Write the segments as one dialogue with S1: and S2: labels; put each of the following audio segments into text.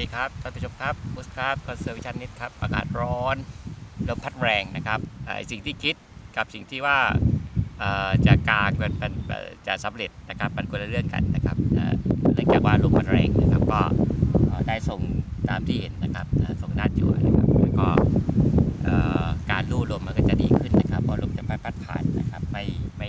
S1: ดีครับท่านผู้ชมครับบุสครับคอนเซอร์วิชันนิดครับอากาศร้อนลมพัดแรงนะครับสิ่งที่คิดกับสิ่งที่ว่าจะกางกันเป็นจะสำเร็จนะครับมันคนละเรื่องกันนะครับเนื่องจากว่าลมมันแรงนะครับก็ได้ส่งตามที่เห็นนะครับส่งหน้าจอนะครับแล้วก็การลู่ลมมันก็จะดีขึ้นนะครับเพราะลมจะไม่พัดผ่านนะครับไม่ไม่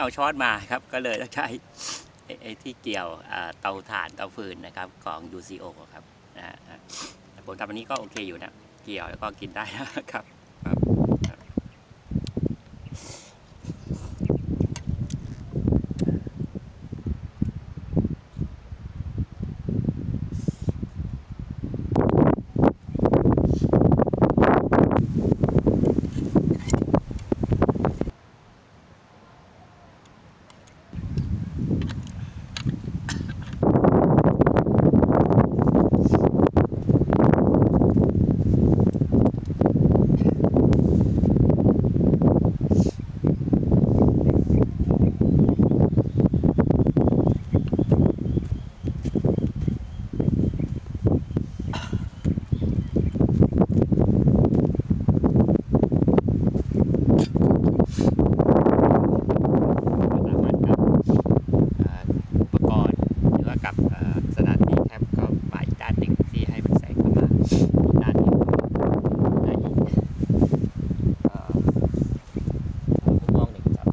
S1: เอาช้อนมาครับ ก็เลยต้องใช้ไอ้ที่เกี่ยวเตาถ่านเตาฟืนนะครับของ UCO ครับนะฮะแต่ผมทำอันนี้ก็โอเคอยู่นะ เกี่ยวแล้วก็กินได้นะครับ สามารถกับเอ่ออุปกรณ์หรือว่ากับเอ่อสถานที่แคมป์ก็ไปอีกด้านหนึ่งที่ให้มันแสงเข้ามาอีกด้านหนึ่งได้อีกเอ่อมุมมองหนึ่งครับ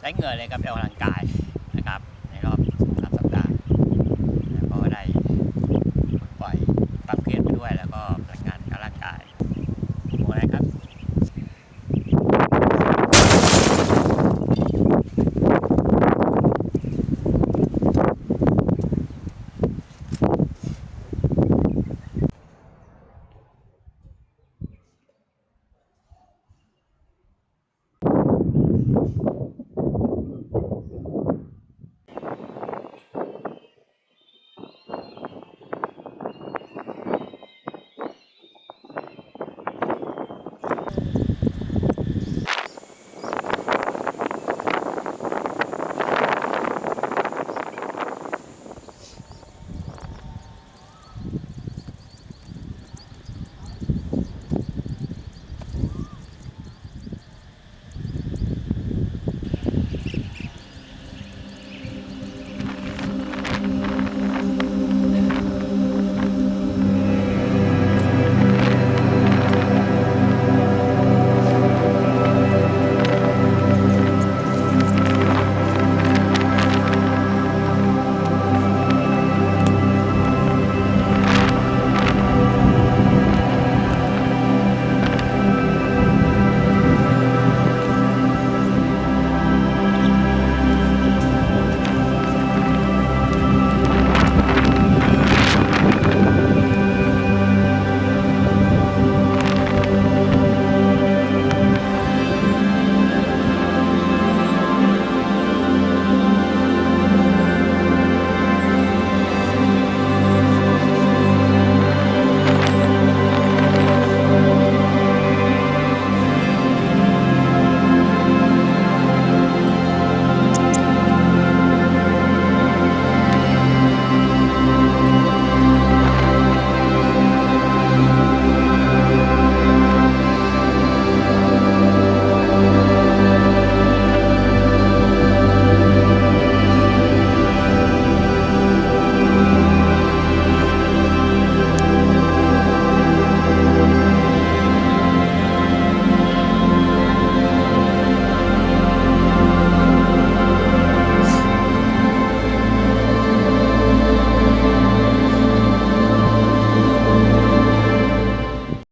S1: ได้เห งื่อเลยครับได้ออกกำลังกาย